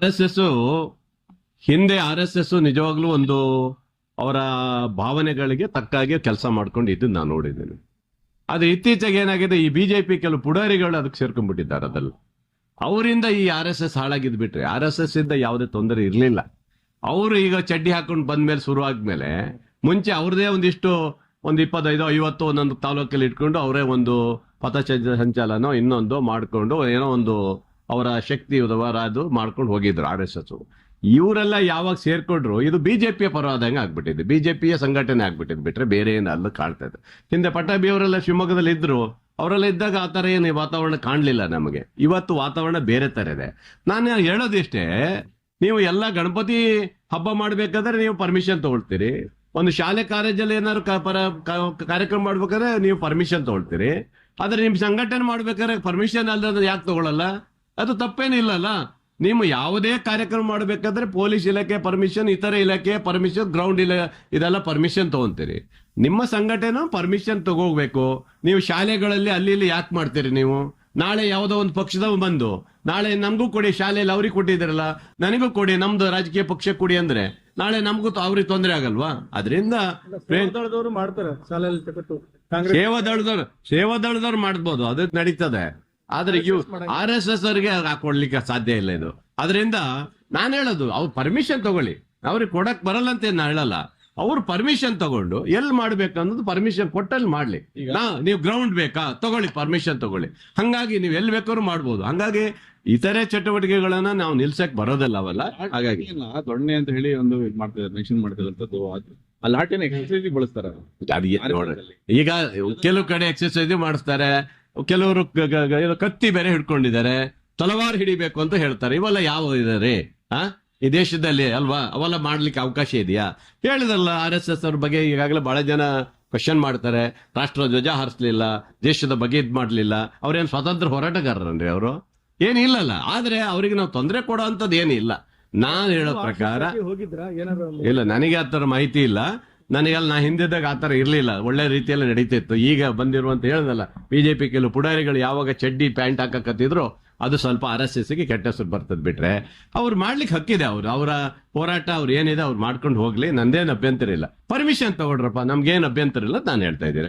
R S S ಹಿಂದೆ R S S ನಿಜವಾಗ್ಲೂ ಒಂದು ಅವರ ಭಾವನೆಗಳಿಗೆ ತಕ್ಕಾಗೆ ಕೆಲಸ ಮಾಡ್ಕೊಂಡು ಇದನ್ನ ನಾನು ನೋಡಿದ್ದೇನೆ. ಆದ್ರೆ ಇತ್ತೀಚೆಗೆ ಏನಾಗಿದೆ, ಈ ಬಿಜೆಪಿ ಕೆಲವು ಪುಡಾರಿಗಳು ಅದಕ್ಕೆ ಸೇರ್ಕೊಂಡ್ಬಿಟ್ಟಿದ್ದಾರೆ ಅದಲ್ಲ. ಅವರಿಂದ ಈ ಆರ್ ಎಸ್ ಎಸ್ ಹಾಳಾಗಿದ್ ಬಿಟ್ರೆ, ಆರ್ ಎಸ್ ಎಸ್ ಇಂದ ಯಾವುದೇ ತೊಂದರೆ ಇರಲಿಲ್ಲ. ಅವರು ಈಗ ಚಡ್ಡಿ ಹಾಕೊಂಡು ಬಂದ್ಮೇಲೆ ಶುರು ಆದ್ಮೇಲೆ ಮುಂಚೆ ಅವ್ರದೇ ಒಂದಿಷ್ಟು, ಒಂದು ಇಪ್ಪತ್ತೈದು, ಐವತ್ತು ಒಂದೊಂದು ತಾಲೂಕಲ್ಲಿ ಇಟ್ಕೊಂಡು ಅವರೇ ಒಂದು ಪಥ ಸಂಚಾಲನ ಇನ್ನೊಂದು ಮಾಡ್ಕೊಂಡು ಏನೋ ಒಂದು ಅವರ ಶಕ್ತಿ ಅದು ಮಾಡ್ಕೊಂಡು ಹೋಗಿದ್ರು ಆರ್ ಎಸ್ ಎಸ್ ಇವರೆಲ್ಲ ಯಾವಾಗ ಸೇರ್ಕೊಂಡ್ರು, ಇದು ಬಿಜೆಪಿಯ ಪರವಾದಂಗೆ ಆಗ್ಬಿಟ್ಟಿದೆ ಬಿಜೆಪಿಯ ಸಂಘಟನೆ ಆಗ್ಬಿಟ್ಟಿದೆ ಬಿಟ್ರೆ ಬೇರೆ ಏನು ಅಲ್ಲ ಕಾಣ್ತಾ ಇದೆ ಹಿಂದೆ ಪಟ್ಟಾಭಿ ಅವರೆಲ್ಲ ಶಿವಮೊಗ್ಗದಲ್ಲಿ ಇದ್ರು, ಅವರೆಲ್ಲ ಇದ್ದಾಗ ಆ ಥರ ಏನು ವಾತಾವರಣ ಕಾಣಲಿಲ್ಲ ನಮಗೆ. ಇವತ್ತು ವಾತಾವರಣ ಬೇರೆ ಥರ ಇದೆ. ನಾನು ಹೇಳೋದಿಷ್ಟೇ, ನೀವು ಎಲ್ಲ ಗಣಪತಿ ಹಬ್ಬ ಮಾಡ್ಬೇಕಾದ್ರೆ ನೀವು ಪರ್ಮಿಷನ್ ತಗೊಳ್ತೀರಿ. ಒಂದು ಶಾಲೆ ಕಾಲೇಜಲ್ಲಿ ಏನಾದ್ರು ಕಾರ್ಯಕ್ರಮ ಮಾಡ್ಬೇಕಾದ್ರೆ ನೀವು ಪರ್ಮಿಷನ್ ತಗೊಳ್ತೀರಿ. ಆದ್ರೆ ನಿಮ್ ಸಂಘಟನೆ ಮಾಡ್ಬೇಕಾದ್ರೆ ಪರ್ಮಿಷನ್ ಅಲ್ಲದ ಯಾಕೆ ತಗೊಳಲ್ಲ ಅದು ತಪ್ಪೇನಿಲ್ಲಲ್ಲ. ನೀವು ಯಾವುದೇ ಕಾರ್ಯಕ್ರಮ ಮಾಡಬೇಕಾದ್ರೆ ಪೊಲೀಸ್ ಇಲಾಖೆ ಪರ್ಮಿಷನ್ ಇತರ ಇಲಾಖೆ ಪರ್ಮಿಷನ್ ಗ್ರೌಂಡ್ ಇಲ ಇದೆಲ್ಲ ಪರ್ಮಿಷನ್ ತಗೊಂತೀರಿ. ನಿಮ್ಮ ಸಂಘಟನೆ ಪರ್ಮಿಷನ್ ತಗೋಬೇಕು. ನೀವು ಶಾಲೆಗಳಲ್ಲಿ ಅಲ್ಲಿ ಇಲ್ಲಿ ಯಾಕೆ ಮಾಡ್ತೀರಿ ನೀವು? ನಾಳೆ ಯಾವುದೋ ಒಂದು ಪಕ್ಷದವ ಬಂದು ನಾಳೆ ನಮಗೂ ಕೊಡಿ ಶಾಲೆಯಲ್ಲಿ ಅವ್ರಿಗೆ ಕೊಟ್ಟಿದ್ದೀರಲ್ಲ ನನಗೂ ಕೊಡಿ ನಮ್ದು ರಾಜಕೀಯ ಪಕ್ಷ ಕೊಡಿ ಅಂದ್ರೆ ನಾಳೆ ನಮಗೂ ಅವ್ರಿಗೆ ತೊಂದರೆ ಆಗಲ್ವಾ? ಅದರಿಂದ ದಳದವರು ಮಾಡ್ತಾರೆ ಸೇವಾ ದಳದವ್ರು ಸೇವಾದಳದವ್ರು ಸೇವಾದಳದವ್ರು ಮಾಡ್ಬೋದು ಅದಕ್ಕೆ ನಡೀತದೆ. ಆದ್ರೆ ಇವ್ ಆರ್ ಎಸ್ ಎಸ್ ಅವರಿಗೆ ಹಾಕೊಡ್ಲಿಕ್ಕೆ ಸಾಧ್ಯ ಇಲ್ಲ ಇದು. ಅದರಿಂದ ನಾನು ಹೇಳೋದು ಅವ್ರು ಪರ್ಮಿಷನ್ ತಗೊಳ್ಳಿ. ಅವ್ರಿಗೆ ಕೊಡಕ್ ಬರಲ್ಲ ಅಂತ ನಾನು ಹೇಳಲ್ಲ. ಅವ್ರು ಪರ್ಮಿಷನ್ ತಗೊಂಡು ಎಲ್ಲಿ ಮಾಡ್ಬೇಕು ಅನ್ನೋದು ಪರ್ಮಿಷನ್ ಕೊಟ್ಟಲ್ಲಿ ಮಾಡ್ಲಿ. ನೀವು ಗ್ರೌಂಡ್ ಬೇಕಾ? ತಗೊಳ್ಳಿ ಪರ್ಮಿಷನ್ ತಗೊಳ್ಳಿ. ಹಂಗಾಗಿ ನೀವು ಎಲ್ಲಿ ಬೇಕಾದ್ರೂ ಮಾಡ್ಬೋದು. ಹಂಗಾಗಿ ಇತರೆ ಚಟುವಟಿಕೆಗಳನ್ನ ನಾವು ನಿಲ್ಸಕ್ ಬರೋದಿಲ್ಲ ಅವಲ್ಲ. ಹಾಗಾಗಿ ದೊಣ್ಣೆ ಅಂತ ಹೇಳಿ ಒಂದು ಮಾಡ್ತಿದ್ದಾರೆ ಮೆನ್ಷನ್ ಮಾಡ್ತಿರೋಂಥದ್ದು ಅದು- ಆ ಲಾಟಿನ ಎಕ್ಸರ್ಸೈಸ್ ಬಳಸ್ತಾರೆ ಈಗ ಕೆಲವು ಕಡೆ ಎಕ್ಸರ್ಸೈಸ್ ಮಾಡಿಸ್ತಾರೆ. ಕೆಲವರು ಕತ್ತಿ ಬೇರೆ ಹಿಡ್ಕೊಂಡಿದ್ದಾರೆ ತಲವಾರು ಹಿಡಿಬೇಕು ಅಂತ ಹೇಳ್ತಾರೆ. ಇವೆಲ್ಲ ಯಾವ ಇದಾರೆ ಆ? ಈ ದೇಶದಲ್ಲಿ ಅಲ್ವಾ? ಅವೆಲ್ಲ ಮಾಡ್ಲಿಕ್ಕೆ ಅವಕಾಶ ಇದೆಯಾ? ಹೇಳಿದ್ರಲ್ಲ ಆರ್ ಎಸ್ ಎಸ್ ಅವ್ರ ಬಗ್ಗೆ ಈಗಾಗಲೇ ಬಹಳ ಜನ ಕ್ವಶನ್ ಮಾಡ್ತಾರೆ. ರಾಷ್ಟ್ರ ಧ್ವಜ ಹಾರಿಸ್ಲಿಲ್ಲ ದೇಶದ ಬಗ್ಗೆ ಇದ್ ಮಾಡ್ಲಿಲ್ಲ. ಅವ್ರೇನ್ ಸ್ವತಂತ್ರ ಹೋರಾಟಗಾರರನ್ರಿ ಅವರು? ಏನಿಲ್ಲಲ್ಲ ಆದ್ರೆ ಅವರಿಗೆ ನಾವು ತೊಂದರೆ ಕೊಡೋ ಅಂತದ್ದು ಏನಿಲ್ಲ ನಾನು ಹೇಳೋ ಪ್ರಕಾರ ಇಲ್ಲ ನನಗೆ ಆ ಥರ ಮಾಹಿತಿ ಇಲ್ಲ. ನನಗೆ ಅಲ್ಲಿ ನಾ ಹಿಂದಿದ್ದಾಗ ಆ ಥರ ಇರಲಿಲ್ಲ. ಒಳ್ಳೆ ರೀತಿಯಲ್ಲಿ ನಡೀತಿತ್ತು. ಈಗ ಬಂದಿರುವಂತ ಹೇಳ್ದಲ್ಲ, ಬಿಜೆಪಿ ಕೆಲವು ಪುಡಾರಿಗಳು ಯಾವಾಗ ಚಡ್ಡಿ ಪ್ಯಾಂಟ್ ಹಾಕಕತ್ತಿದ್ರು ಅದು ಸ್ವಲ್ಪ ಆರ್ ಎಸ್ ಎಸ್ಗೆ ಕೆಟ್ಟ ಹೆಸರು ಬರ್ತದೆ ಬಿಟ್ರೆ. ಅವ್ರು ಮಾಡ್ಲಿಕ್ಕೆ ಹಕ್ಕಿದೆ ಅವರು. ಅವರ ಹೋರಾಟ ಅವ್ರು ಏನಿದೆ ಅವ್ರು ಮಾಡ್ಕೊಂಡು ಹೋಗ್ಲಿ. ನಂದೇನು ಅಭ್ಯಂತರ ಇಲ್ಲ. ಪರ್ಮಿಷನ್ ತಗೊಡ್ರಪ್ಪ ನಮ್ಗೇನು ಅಭ್ಯಂತರ ಇಲ್ಲ ನಾನು ಹೇಳ್ತಾ ಇದ್ದೀನಿ.